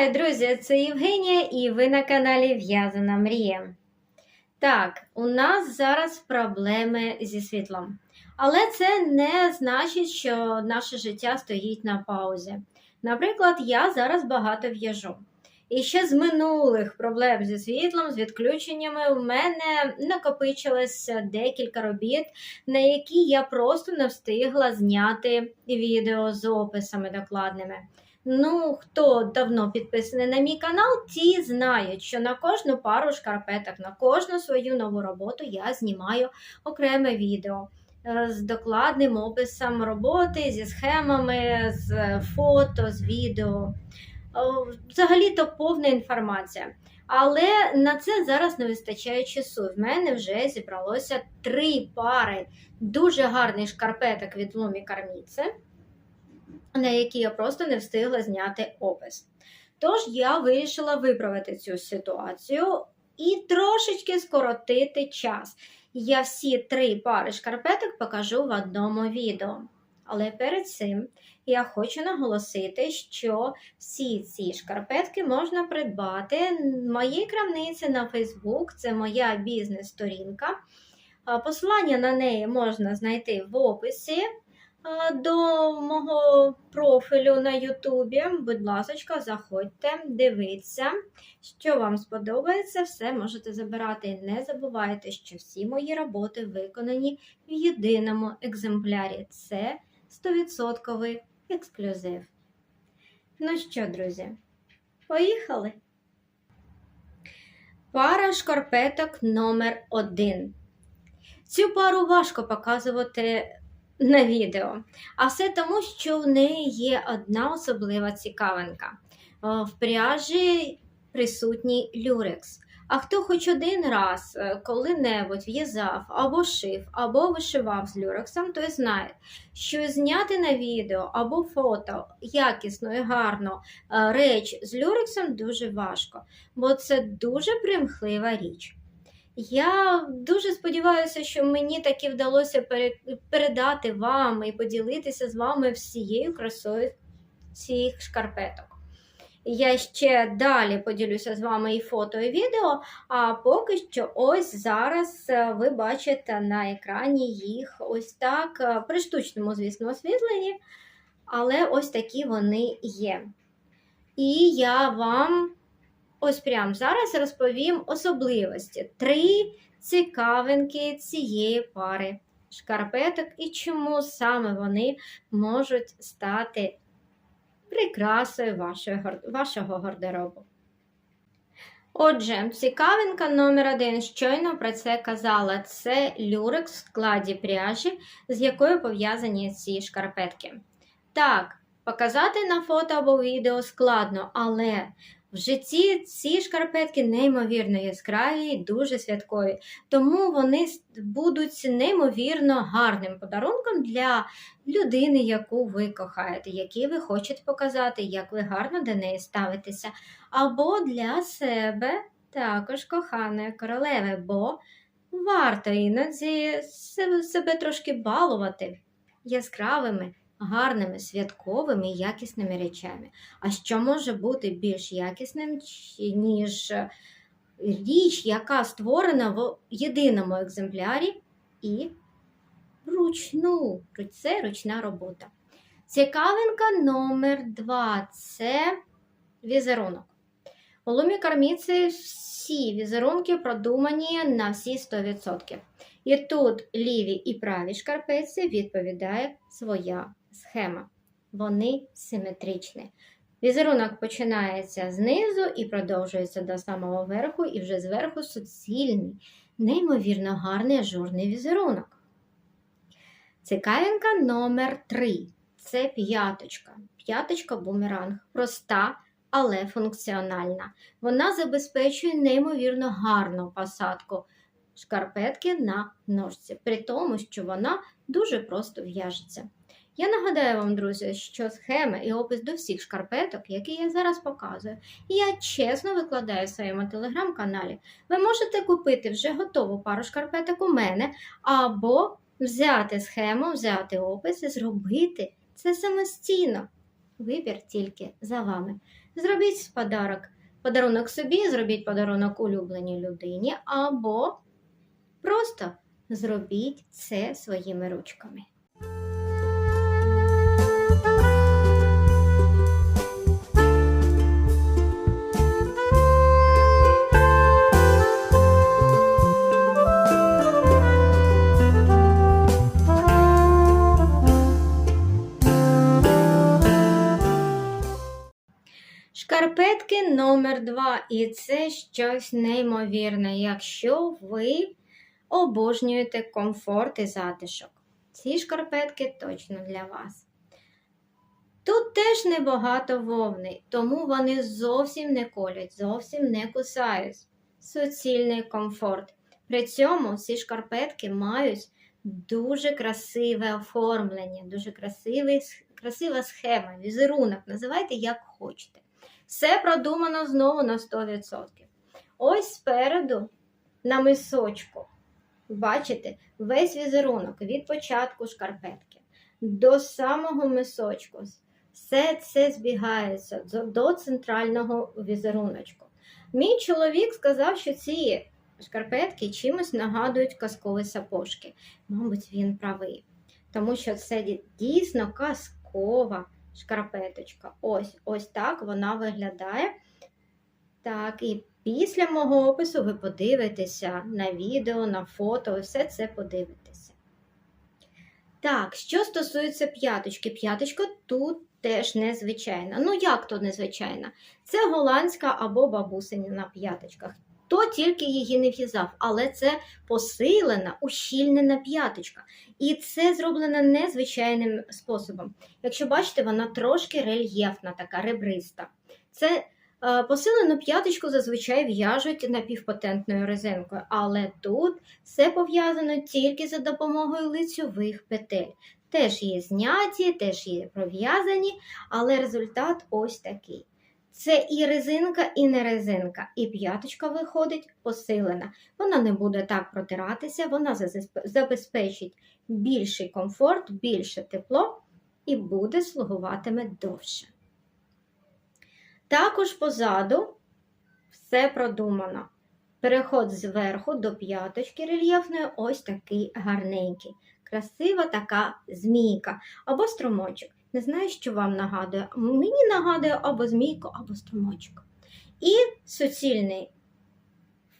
Вітаю, друзі! Це Євгенія і ви на каналі В'язана Мрія. Так, у нас зараз проблеми зі світлом. Але це не значить, що наше життя стоїть на паузі. Наприклад, я зараз багато в'яжу. І ще з минулих проблем зі світлом, з відключеннями, у мене накопичилося декілька робіт, на які я просто не встигла зняти відео з описами докладними. Ну, хто давно підписаний на мій канал, ті знають, що на кожну пару шкарпеток, на кожну свою нову роботу я знімаю окреме відео е, з докладним описом роботи, зі схемами, з фото, з відео. Взагалі-то повна інформація. Але на це зараз не вистачає часу. В мене вже зібралося три пари дуже гарних шкарпеток від Лумі Карміце на які я просто не встигла зняти опис. Тож я вирішила виправити цю ситуацію і трошечки скоротити час. Я всі три пари шкарпеток покажу в одному відео. Але перед цим я хочу наголосити, що всі ці шкарпетки можна придбати в моїй крамниці на Facebook, це моя бізнес-сторінка. Посилання на неї можна знайти в описі до мого профілю на Ютубі. Будь ласка, заходьте, дивіться, що вам сподобається, все можете забирати. Не забувайте, що всі мої роботи виконані в єдиному екземплярі. Це 100% ексклюзив. Ну що, друзі, поїхали! Пара шкарпеток номер 1 Цю пару важко показувати на відео. А все тому, що в неї є одна особлива цікавинка. В пряжі присутній люрекс. А хто хоч один раз е, коли-небудь в'язав або шив, або вишивав з люрексом, той знає, що зняти на відео або фото якісно і гарно е, реч з люрексом дуже важко, бо це дуже примхлива річ. Я дуже сподіваюся, що мені таки вдалося передати вам і поділитися з вами всією красою цих шкарпеток. Я ще далі поділюся з вами і фото, і відео, а поки що ось зараз е, ви бачите на екрані їх ось так, е, при штучному, звісно, освітленні, але ось такі вони є. І я вам Ось прямо зараз розповім особливості. Три цікавинки цієї пари шкарпеток і чому саме вони можуть стати прикрасою вашого гардеробу. Отже, цікавинка номер один, щойно про це казала, це люрекс в складі пряжі, з якою пов'язані ці шкарпетки. Так, показати на фото або відео складно, але в житті ці шкарпетки неймовірно яскраві і дуже святкові, тому вони будуть неймовірно гарним подарунком для людини, яку ви кохаєте, який ви хочете показати, як ви гарно до неї ставитеся. Або для себе також коханої королеви, бо варто іноді себе трошки балувати яскравими гарними, святковими і якісними речами. А що може бути більш якісним, ніж е, річ, яка створена в єдиному екземплярі і вручну, це ручна робота. Цікавинка номер два це візерунок. У лумі карміці всі візерунки продумані на всі 100%. І тут ліві і праві шкарпетці відповідає своя схема. Вони симетричні. Візерунок починається знизу і продовжується до самого верху, і вже зверху суцільний, неймовірно гарний ажурний візерунок. Цікавинка номер 3 це п'яточка. П'яточка бумеранг. Проста, але функціональна. Вона забезпечує неймовірно гарну посадку шкарпетки на ножці, при тому, що вона дуже просто в'яжеться. Я нагадаю вам, друзі, що схеми і опис до всіх шкарпеток, які я зараз показую, я чесно викладаю в своєму телеграм-каналі. Ви можете купити вже готову пару шкарпеток у мене, або взяти схему, взяти опис і зробити це самостійно. Вибір тільки за вами. Зробіть подарок, подарунок собі, зробіть подарунок улюбленій людині, або просто зробіть це своїми ручками. Номер 2 І це щось неймовірне, якщо ви обожнюєте комфорт і затишок. Ці шкарпетки точно для вас. Тут теж небагато вовни, тому вони зовсім не колять, зовсім не кусають. Суцільний комфорт. При цьому ці шкарпетки мають дуже красиве оформлення, дуже красивий, красива схема, візерунок, називайте як хочете. Все продумано знову на 100%. Ось спереду на мисочку. Бачите, весь візерунок від початку шкарпетки до самого мисочку. Все це збігається до центрального візеруночку. Мій чоловік сказав, що ці шкарпетки чимось нагадують казкові сапожки. Мабуть, він правий. Тому що це дійсно казкова шкарпеточка. Ось ось так вона виглядає. Так, і після мого опису ви подивитеся на відео, на фото, все це подивитеся. Так, що стосується п'яточки, п'яточка тут теж незвичайна. Ну, як то незвичайна? Це голландська або бабусиня на п'яточках. То тільки її не в'язав, але це посилена, ущільнена п'яточка. І це зроблено незвичайним способом. Якщо бачите, вона трошки рельєфна, така ребриста. Це е, посилену п'яточку зазвичай в'яжуть напівпатентною резинкою, але тут все пов'язано тільки за допомогою лицьових петель. Теж є зняті, теж є пров'язані, але результат ось такий. Це і резинка, і не резинка. І п'яточка виходить посилена. Вона не буде так протиратися, вона забезпечить більший комфорт, більше тепло і буде слугуватиме довше. Також позаду все продумано. Переход зверху до п'яточки рельєфної ось такий гарненький. Красива така змійка або струмочок. Не знаю, що вам нагадує. Мені нагадує або змійку, або струмочок. І суцільний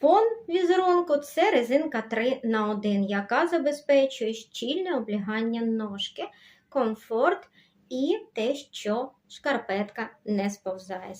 фон візерунку це резинка 3 на 1 яка забезпечує щільне облягання ножки, комфорт і те, що шкарпетка не сповзає.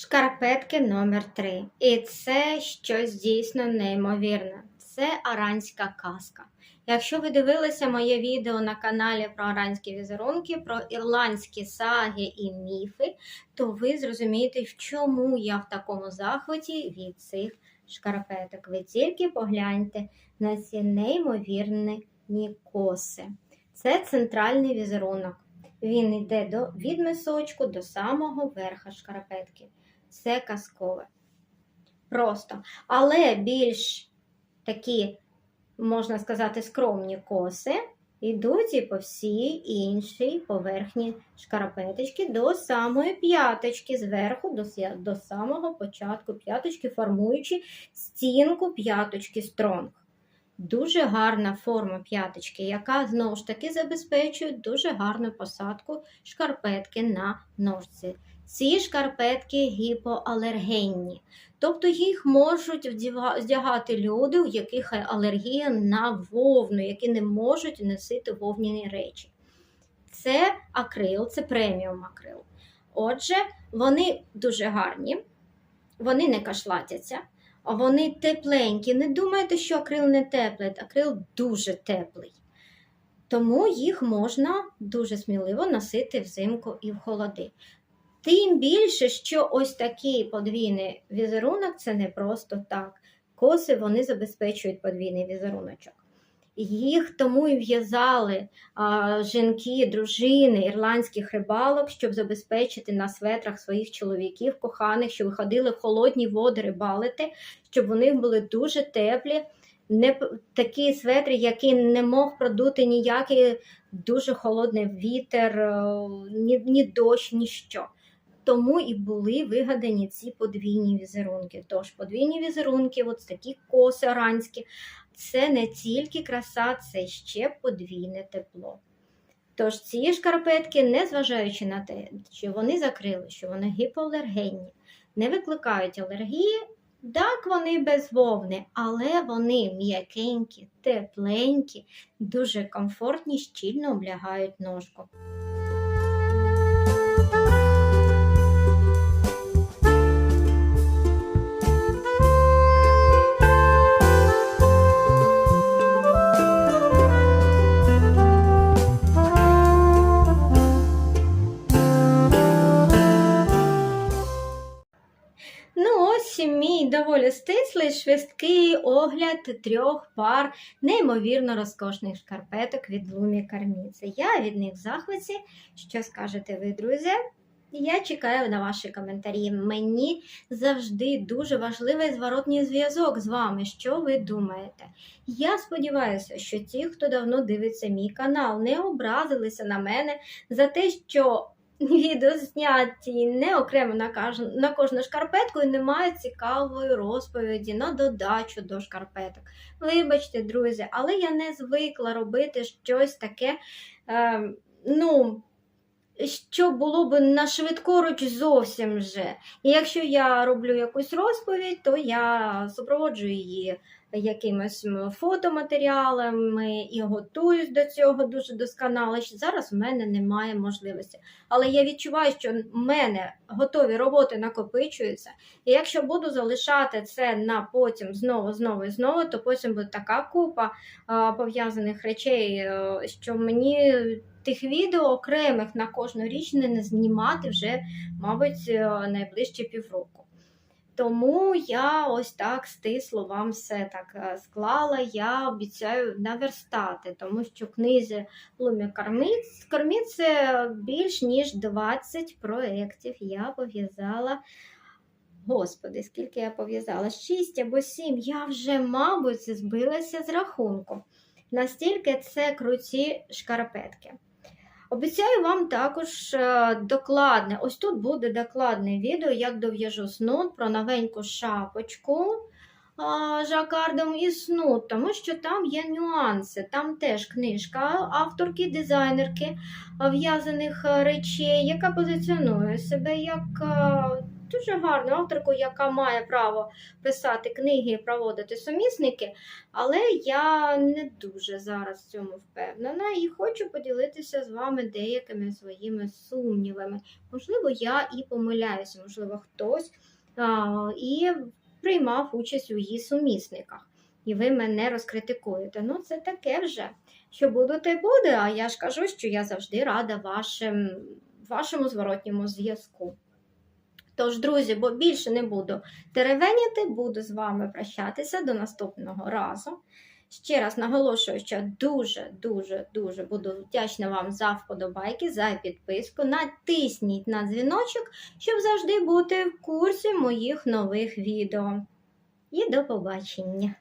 Шкарпетки номер 3 І це щось дійсно неймовірне. Це аранська казка. Якщо ви дивилися моє відео на каналі про аранські візерунки, про ірландські саги і міфи, то ви зрозумієте, в чому я в такому захваті від цих шкарпеток. Ви тільки погляньте на ці неймовірні коси. Це центральний візерунок. Він йде до, від мисочку до самого верха шкарпетки це казкове. Просто. Але більш такі, можна сказати, скромні коси йдуть і по всій іншій поверхні шкарпеточки до самої п'яточки, зверху до, до самого початку п'яточки, формуючи стінку п'яточки стронг. Дуже гарна форма п'яточки, яка знову ж таки забезпечує дуже гарну посадку шкарпетки на ножці. Ці шкарпетки гіпоалергенні, тобто їх можуть вдягати люди, у яких алергія на вовну, які не можуть носити вовняні речі. Це акрил, це преміум акрил. Отже, вони дуже гарні, вони не кашлатяться, вони тепленькі. Не думайте, що акрил не теплий, акрил дуже теплий. Тому їх можна дуже сміливо носити взимку і в холоди. Тим більше, що ось такий подвійний візерунок це не просто так. Коси вони забезпечують подвійний візеруночок. Їх тому і в'язали жінки, дружини ірландських рибалок, щоб забезпечити на светрах своїх чоловіків, коханих, що виходили в холодні води рибалити, щоб них були дуже теплі, не такі светри, які не мог продути ніякий дуже холодний вітер, е, ні, ні дощ, ніщо. Тому і були вигадані ці подвійні візерунки. Тож подвійні візерунки, от такі коси оранські, це не тільки краса, це ще подвійне тепло. Тож ці шкарпетки, незважаючи на те, що вони закрили, що вони гіпоалергенні, не викликають алергії, так вони без вовни, але вони м'якенькі, тепленькі, дуже комфортні, щільно облягають ножку. Доволі стислий, швидкий огляд трьох пар неймовірно розкошних шкарпеток від Лумі Карміце. Я від них в захваті. Що скажете ви, друзі? Я чекаю на ваші коментарі. Мені завжди дуже важливий зворотній зв'язок з вами. Що ви думаєте? Я сподіваюся, що ті, хто давно дивиться мій канал, не образилися на мене за те, що відео зняті не окремо на, каж- на кожну шкарпетку і немає цікавої розповіді на додачу до шкарпеток. Вибачте, друзі, але я не звикла робити щось таке. Е, ну, що було б на швидкоруч зовсім вже. І якщо я роблю якусь розповідь, то я супроводжую її якимись фотоматеріалами і готуюсь до цього дуже досконало. Зараз в мене немає можливості. Але я відчуваю, що в мене готові роботи накопичуються. І якщо буду залишати це на потім знову, знову і знову, то потім буде така купа пов'язаних речей, е, що мені тих відео окремих на кожну річ не не знімати вже, мабуть, е, найближче півроку. Тому я ось так стисло вам все так е, склала. Я обіцяю наверстати, тому що книзі Лумі Карміць, Карміце більш ніж 20 проєктів я пов'язала. Господи, скільки я пов'язала? 6 або 7. Я вже, мабуть, збилася з рахунку. Настільки це круті шкарпетки. Обіцяю вам також е, докладне, ось тут буде докладне відео, як дов'яжу снуд про новеньку шапочку жакардом і снуд, тому що там є нюанси. Там теж книжка авторки, дизайнерки в'язаних е, речей, яка позиціонує себе як е, дуже гарну авторку, яка має право писати книги і проводити сумісники. Але я не дуже зараз в цьому впевнена і хочу поділитися з вами деякими своїми сумнівами. Можливо, я і помиляюся, можливо, хтось а, і приймав участь у її сумісниках. І ви мене розкритикуєте. Ну, це таке вже. Що буде, те буде. А я ж кажу, що я завжди рада вашим, вашому зворотньому зв'язку. Тож, друзі, бо більше не буду теревеніти, буду з вами прощатися до наступного разу. Ще раз наголошую, що дуже-дуже дуже буду вдячна вам за вподобайки, за підписку. Натисніть на дзвіночок, щоб завжди бути в курсі моїх нових відео. І до побачення!